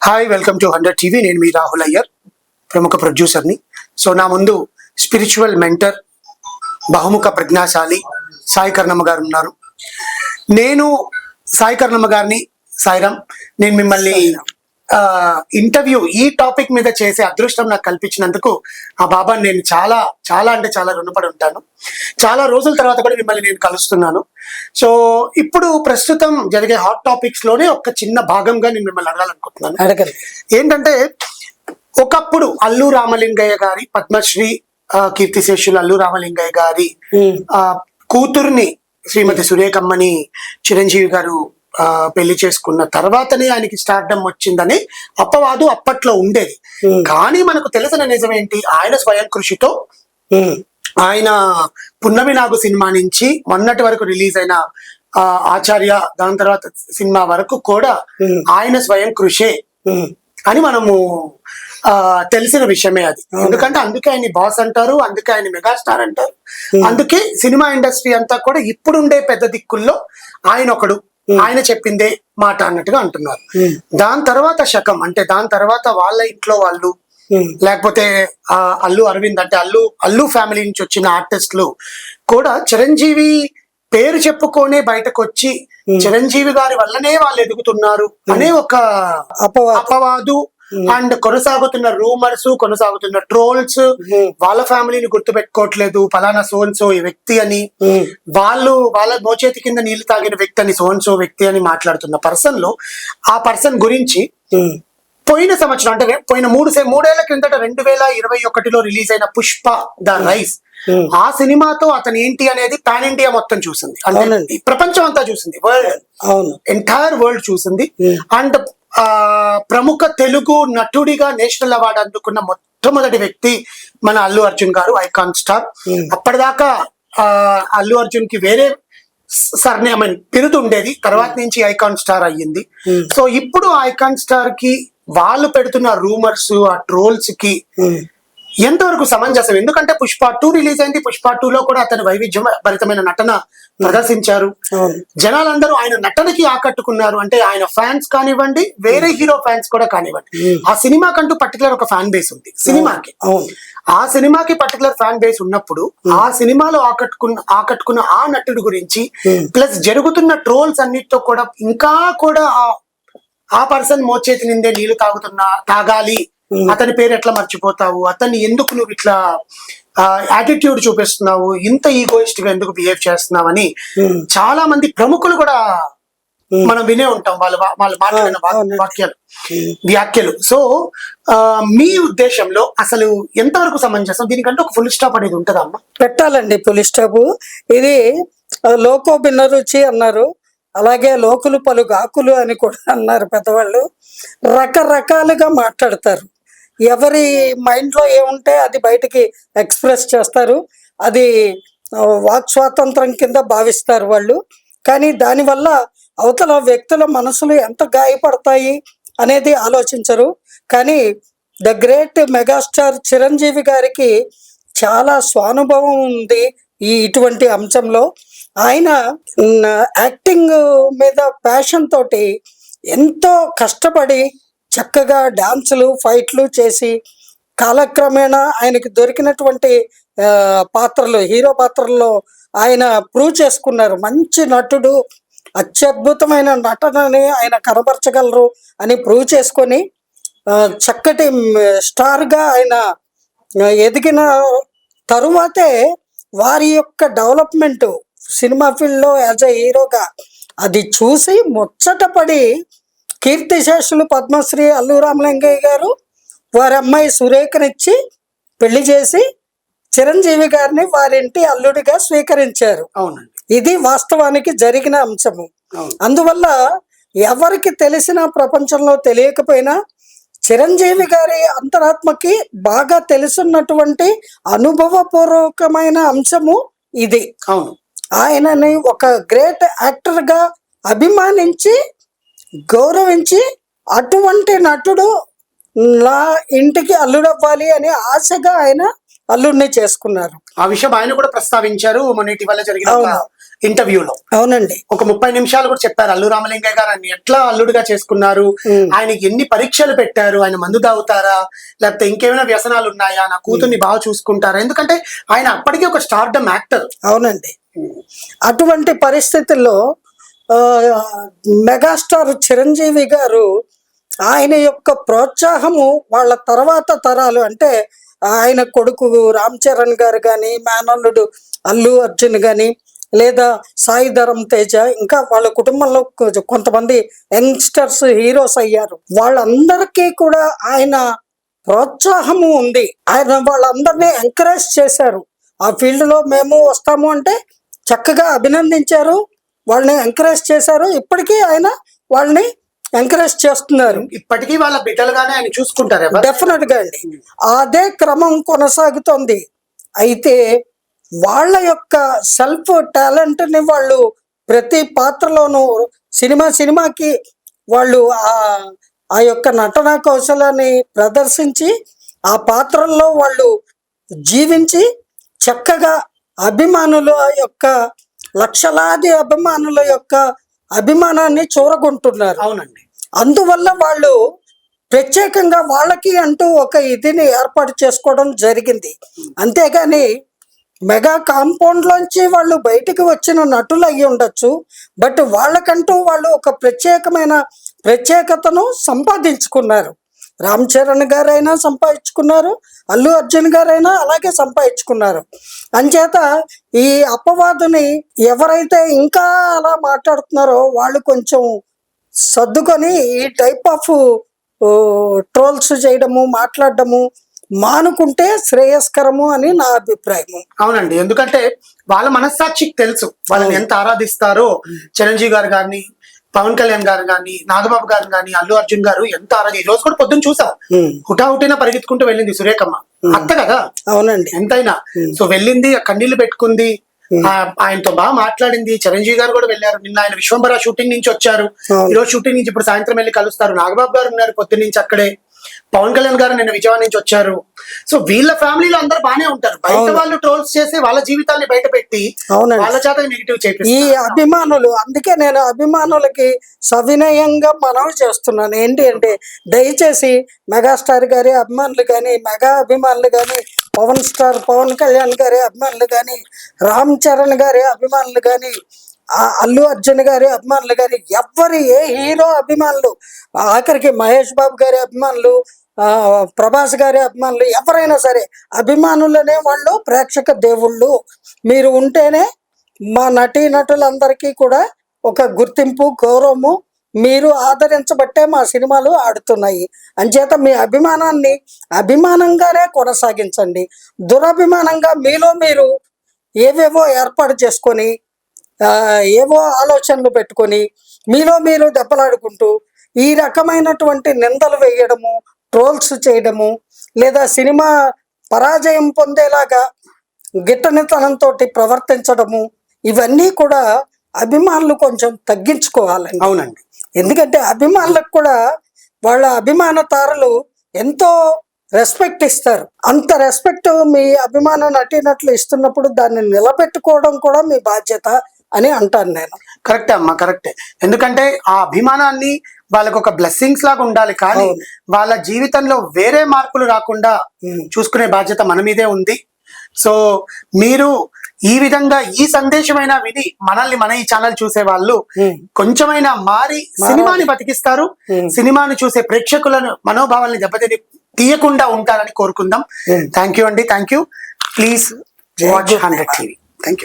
Hi welcome to hundred TV నేను మీ రాహుల్ అయ్యర్ ప్రముఖ ప్రొడ్యూసర్ని సో నా ముందు స్పిరిచువల్ మెంటర్ బహుముఖ ప్రజ్ఞాశాలి సాయి కర్ణమ్మ గారు ఉన్నారు. నేను సాయి కర్ణమ్మ గారిని సాయిరామ్ నేను మిమ్మల్ని ఇంటర్వ్యూ ఈ టాపిక్ మీద చేసే అదృష్టం నాకు కల్పించినందుకు ఆ బాబా నేను చాలా చాలా అంటే చాలా రుణపడి ఉంటాను. చాలా రోజుల తర్వాత కూడా మిమ్మల్ని నేను కలుస్తున్నాను. సో ఇప్పుడు ప్రస్తుతం జరిగే హాట్ టాపిక్స్లోనే ఒక చిన్న భాగంగా నేను మిమ్మల్ని అడగాలనుకుంటున్నాను. అడగండి. ఏంటంటే ఒకప్పుడు అల్లు రామలింగయ్య గారి పద్మశ్రీ ఆ, కీర్తిశేషులు అల్లు రామలింగయ్య గారి ఆ, కూతుర్ని శ్రీమతి సురేఖమ్మని చిరంజీవి గారు పెళ్ళి చేసుకున్న తర్వాతనే ఆయనకి స్టార్డమ్ వచ్చిందని అప్పవాదు అప్పట్లో ఉండేది. కానీ మనకు తెలిసిన నిజమేంటి? ఆయన స్వయం కృషితో ఆయన పున్నమి నాగు సినిమా నుంచి మొన్నటి వరకు రిలీజ్ అయిన ఆచార్య దాని తర్వాత సినిమా వరకు కూడా. ఆయన స్వయం కృషే అని మనము ఆ తెలిసిన విషయమే అది. ఎందుకంటే అందుకే ఆయన బాస్ అంటారు అందుకే ఆయన మెగాస్టార్ అంటారు. అందుకే సినిమా ఇండస్ట్రీ అంతా కూడా ఇప్పుడుండే పెద్ద దిక్కుల్లో ఆయన ఒకడు. ఆయన చెప్పిందే మాట అన్నట్టుగా అంటున్నారు. ఉమ్, దాని తర్వాత శకం అంటే దాని తర్వాత వాళ్ళ ఇంట్లో వాళ్ళు ఉమ్, లేకపోతే ఆ అల్లు అరవింద్ అంటే అల్లు అల్లు ఫ్యామిలీ నుంచి వచ్చిన ఆర్టిస్టులు కూడా చిరంజీవి పేరు చెప్పుకొనే బయటకు వచ్చి చిరంజీవి గారి వల్లనే వాళ్ళు ఎదుగుతున్నారు అనే ఒక అపవాదు అండ్ కొనసాగుతున్న రూమర్స్ కొనసాగుతున్న ట్రోల్స్ ఉమ్, వాళ్ళ ఫ్యామిలీని గుర్తుపెట్టుకోవట్లేదు. ఫలానా సోన్సో ఈ వ్యక్తి అని. ఉమ్, వాళ్ళు వాళ్ళ మోచేతి కింద నీళ్ళు తాగిన వ్యక్తి అని సోన్సో వ్యక్తి అని మాట్లాడుతున్న పర్సన్లో ఆ పర్సన్ గురించి పోయిన సంవత్సరం అంటే పోయిన మూడు సే- మూడేళ్ళ క్రిందట రెండు వేల ఇరవై ఒకటిలో రిలీజ్ అయిన పుష్ప ద రైస్. ఆ సినిమాతో అతను ఏంటి అనేది పాన్ ఇండియా మొత్తం చూసింది. అంటే ప్రపంచం అంతా చూసింది. వరల్డ్ అవును. ఎంటైర్ వరల్డ్ చూసింది. Hmm. అండ్ ప్రముఖ తెలుగు నటుడిగా నేషనల్ అవార్డు అందుకున్న మొట్టమొదటి వ్యక్తి మన అల్లు అర్జున్ గారు ఐకాన్ స్టార్. Hmm. అప్పటిదాకా ఆ, అల్లు అర్జున్కి వేరే సర్నే ఐ మీన్ బిరుదు ఉండేది తర్వాత నుంచి ఐకాన్ స్టార్ అయ్యింది. Hmm. సో ఇప్పుడు ఐకాన్ స్టార్కి వాళ్ళు పెడుతున్న రూమర్స్ ఆ ట్రోల్స్కి ఎంతవరకు సమంజసం? ఎందుకంటే పుష్ప టూ రిలీజ్ అయింది. పుష్ప టూ లో కూడా అతను వైవిధ్యం భరితమైన నటన ప్రదర్శించారు. జనాలందరూ ఆయన నటనకి ఆకట్టుకున్నారు. అంటే ఆయన ఫ్యాన్స్ కానివ్వండి వేరే హీరో ఫ్యాన్స్ కూడా కానివ్వండి. ఆ సినిమాకంటూ పర్టికులర్ ఒక ఫ్యాన్ బేస్ ఉంది. సినిమాకి. ఆ సినిమాకి పర్టికులర్ ఫ్యాన్ బేస్ ఉన్నప్పుడు ఆ సినిమాలో ఆకట్టుకున్న ఆకట్టుకున్న ఆ నటుడు గురించి. ప్లస్ జరుగుతున్న ట్రోల్స్ అన్నిటితో కూడా ఇంకా కూడా ఆ- పర్సన్ మోచేతి నిందే నీళ్ళు తాగుతున్నా తాగాలి. అతని పేరు ఎట్లా మర్చిపోతావు? అతన్ని ఎందుకు నువ్వు ఇట్లా యాటిట్యూడ్ చూపిస్తున్నావు? ఇంత ఈగోయిస్ట్గా ఎందుకు బిహేవ్ చేస్తున్నావని ఉమ్, చాలా మంది ప్రముఖులు కూడా. మనం వినే ఉంటాం వాళ్ళ వాళ్ళు మాట్లాడిన. వాక్యాలు. వ్యాఖ్యలు. సో ఆ, మీ ఉద్దేశంలో అసలు ఎంతవరకు సమంజసం? దీనికంటే ఒక ఫుల్ స్టాప్ అనేది ఉంటుందా అమ్మా? పెట్టాలండి పులి స్టాప్ ఇది లోకో భిన్న రుచి అన్నారు. అలాగే లోకులు పలు గాకులు అని కూడా అన్నారు పెద్దవాళ్ళు. రకరకాలుగా మాట్లాడతారు. ఎవరి మైండ్లో ఏముంటే అది బయటికి ఎక్స్ప్రెస్ చేస్తారు. అది వాక్ స్వాతంత్రం కింద భావిస్తారు వాళ్ళు. కానీ దానివల్ల అవతల వ్యక్తుల మనసులు ఎంత గాయపడతాయి అనేది ఆలోచించరు. కానీ ద గ్రేట్ మెగాస్టార్ చిరంజీవి గారికి చాలా స్వానుభవం ఉంది ఈ ఇటువంటి అంశంలో. ఆయన యాక్టింగ్ మీద ప్యాషన్ తోటి ఎంతో కష్టపడి చక్కగా డాన్సులు ఫైట్లు చేసి కాలక్రమేణా ఆయనకి దొరికినటువంటి పాత్రలు హీరో పాత్రల్లో ఆయన ప్రూవ్ చేసుకున్నారు. మంచి నటుడు అత్యద్భుతమైన నటనని ఆయన కనబరచగలరు అని ప్రూవ్ చేసుకొని చక్కటి స్టార్గా ఆయన ఎదిగిన తరువాతే వారి యొక్క డెవలప్మెంట్ సినిమా ఫీల్డ్లో యాజ్ ఎ హీరోగా అది చూసి ముచ్చటపడి కీర్తిశేషులు పద్మశ్రీ అల్లు రామలింగయ్య గారు వారి అమ్మాయి సురేఖనిచ్చి పెళ్ళి చేసి చిరంజీవి గారిని వారింటి అల్లుడిగా స్వీకరించారు. అవునండి. ఇది వాస్తవానికి జరిగిన అంశము. అందువల్ల ఎవరికి తెలిసిన ప్రపంచంలో తెలియకపోయినా చిరంజీవి గారి అంతరాత్మకి బాగా తెలుసున్నటువంటి అనుభవపూర్వకమైన అంశము ఇది. అవును. ఆయనని ఒక గ్రేట్ యాక్టర్గా అభిమానించి గౌరవించి అటువంటి నటుడు నా ఇంటికి అల్లుడవ్వాలి అని ఆశగా ఆయన అల్లుడిని చేసుకున్నారు. ఆ విషయం ఆయన కూడా ప్రస్తావించారు మన ఇటీవల జరిగిన. ఇంటర్వ్యూలో. అవునండి. ఒక ముప్పై నిమిషాలు కూడా చెప్పారు అల్లు రామలింగయ్య గారు ఆయన ఎట్లా అల్లుడిగా చేసుకున్నారు? ఆయనకి ఎన్ని పరీక్షలు పెట్టారు? ఆయన మందు తాగుతారా? లేకపోతే ఇంకేమైనా వ్యసనాలు ఉన్నాయా? నా కూతుర్ని బాగా చూసుకుంటారా? ఎందుకంటే ఆయన అప్పటికే ఒక స్టార్డమ్ యాక్టర్ అవునండి. అటువంటి పరిస్థితుల్లో మెగాస్టార్ చిరంజీవి గారు ఆయన యొక్క ప్రోత్సాహము వాళ్ళ తర్వాత తరాలు అంటే ఆయన కొడుకు రామ్ చరణ్ గారు కానీ మేనల్లుడు అల్లు అర్జున్ కానీ లేదా సాయి ధరమ్ తేజ ఇంకా వాళ్ళ కుటుంబంలో కొంతమంది యంగ్స్టర్స్ హీరోస్ అయ్యారు. వాళ్ళందరికీ కూడా ఆయన ప్రోత్సాహము ఉంది. ఆయన వాళ్ళందరినీ ఎంకరేజ్ చేశారు. ఆ ఫీల్డ్లో మేము వస్తాము అంటే చక్కగా అభినందించారు. వాళ్ళని ఎంకరేజ్ చేశారు. ఇప్పటికీ ఆయన వాళ్ళని ఎంకరేజ్ చేస్తున్నారు. ఇప్పటికీ వాళ్ళ బిడ్డలుగానే ఆయన చూసుకుంటారు డెఫినెట్గా అండి అదే క్రమం కొనసాగుతోంది. అయితే వాళ్ళ యొక్క సెల్ఫ్ టాలెంట్ని వాళ్ళు ప్రతి పాత్రలోనూ సినిమా సినిమాకి వాళ్ళు ఆ ఆ యొక్క నటనా కౌశలాన్ని ప్రదర్శించి ఆ పాత్రల్లో వాళ్ళు జీవించి చక్కగా అభిమానుల యొక్క లక్షలాది అభిమానుల యొక్క అభిమానాన్ని చూరగొంటున్నారు. అవునండి. అందువల్ల వాళ్ళు ప్రత్యేకంగా వాళ్ళకి అంటూ ఒక ఇదిని ఏర్పాటు చేసుకోవడం జరిగింది. అంతేగాని మెగా కాంపౌండ్ లోంచి వాళ్ళు బయటికి వచ్చిన నటులు అయ్యి ఉండొచ్చు. బట్ వాళ్ళకంటూ వాళ్ళు ఒక ప్రత్యేకమైన ప్రత్యేకతను సంపాదించుకున్నారు. రామ్ చరణ్ గారైనా సంపాదించుకున్నారు. అల్లు అర్జున్ గారైనా అలాగే సంపాదించుకున్నారు. అంచేత ఈ అపవాదుని ఎవరైతే ఇంకా అలా మాట్లాడుతున్నారో వాళ్ళు కొంచెం సర్దుకొని ఈ టైప్ ఆఫ్ ట్రోల్స్ చేయడము మాట్లాడడము మానుకుంటే శ్రేయస్కరము అని నా అభిప్రాయం అవునండి. ఎందుకంటే వాళ్ళ మనస్సాక్షికి తెలుసు. వాళ్ళని ఎంత ఆరాధిస్తారో. చిరంజీవి గారు గారిని పవన్ కళ్యాణ్ గారు గాని నాగబాబు గారు గాని అల్లు అర్జున్ గారు ఎంత ఆరాధి ఈ రోజు కూడా పొద్దున్న చూసాం హుటాహుటిన పరిగెత్తుకుంటూ వెళ్ళింది సురేఖమ్మ. అత్త కదా? అవునండి. ఎంతైనా. సో వెళ్ళింది ఆ కన్నీళ్ళు పెట్టుకుంది. ఆ, ఆయనతో బాగా మాట్లాడింది. చిరంజీవి గారు కూడా వెళ్ళారు. నిన్న ఆయన విశ్వంబర షూటింగ్ నుంచి వచ్చారు. ఈ రోజు షూటింగ్ నుంచి ఇప్పుడు సాయంత్రం వెళ్ళి కలుస్తారు. నాగబాబు గారు ఉన్నారు పొద్దున్న నుంచి అక్కడే. పవన్ కళ్యాణ్ గారు నిన్న విజయవాడ నుంచి వచ్చారు. సో వీళ్ళ ఫ్యామిలీలో అందరూ బానే ఉంటారు. బయట. వాళ్ళు ట్రోల్స్ చేసి వాళ్ళ జీవితాన్ని బయట పెట్టి వాళ్ళ చేత నెగిటివ్ ఈ చేపిస్తారు అభిమానులు అందుకే నేను అభిమానులకి సవినయంగా మనవి చేస్తున్నాను. ఏంటి అంటే దయచేసి మెగాస్టార్ గారి అభిమానులు కానీ మెగా అభిమానులు కానీ పవన్ స్టార్ పవన్ కళ్యాణ్ గారి అభిమానులు కానీ రామ్ చరణ్ గారి అభిమానులు కానీ అల్లు అర్జున్ గారి అభిమానులు కానీ ఎవ్వరి ఏ హీరో అభిమానులు ఆఖరికి మహేష్ బాబు గారి అభిమానులు ప్రభాస్ గారి అభిమానులు ఎవరైనా సరే అభిమానులనే వాళ్ళు ప్రేక్షక దేవుళ్ళు. మీరు ఉంటేనే మా నటీ నటులందరికీ కూడా ఒక గుర్తింపు గౌరవము మీరు ఆదరించబట్టే మా సినిమాలు ఆడుతున్నాయి. అంచేత మీ అభిమానాన్ని అభిమానంగానే కొనసాగించండి. దురభిమానంగా మీలో మీరు ఏవేవో ఏర్పాటు చేసుకొని ఏవో ఆలోచనలు పెట్టుకొని మీలో మీరు దెబ్బలాడుకుంటూ ఈ రకమైనటువంటి నిందలు వేయడము ట్రోల్స్ చేయడము లేదా సినిమా పరాజయం పొందేలాగా గిట్టనితనంతో ప్రవర్తించడము ఇవన్నీ కూడా అభిమానులు కొంచెం తగ్గించుకోవాలండి. అవునండి. ఎందుకంటే అభిమానులకు కూడా వాళ్ళ అభిమాన తారలు ఎంతో రెస్పెక్ట్ ఇస్తారు. అంత రెస్పెక్ట్ మీ అభిమాన నటీనట్లు ఇస్తున్నప్పుడు దాన్ని నిలబెట్టుకోవడం కూడా మీ బాధ్యత. అని అంటాను నేను కరెక్టే అమ్మా కరెక్టే ఎందుకంటే ఆ అభిమానాన్ని వాళ్ళకు ఒక బ్లెస్సింగ్స్ లాగా ఉండాలి కానీ. వాళ్ళ జీవితంలో వేరే మార్పులు రాకుండా. చూసుకునే బాధ్యత మన మీదే ఉంది సో మీరు ఈ విధంగా ఈ సందేశమైనా విని మనల్ని మన ఈ ఛానల్ చూసే వాళ్ళు. కొంచెమైనా మారి సినిమాని బతికిస్తారు. సినిమాని చూసే ప్రేక్షకులను మనోభావాల్ని దెబ్బతిని తీయకుండా ఉంటారని కోరుకుందాం. థ్యాంక్ యూ అండి thank you please watch. Hundred TV thank you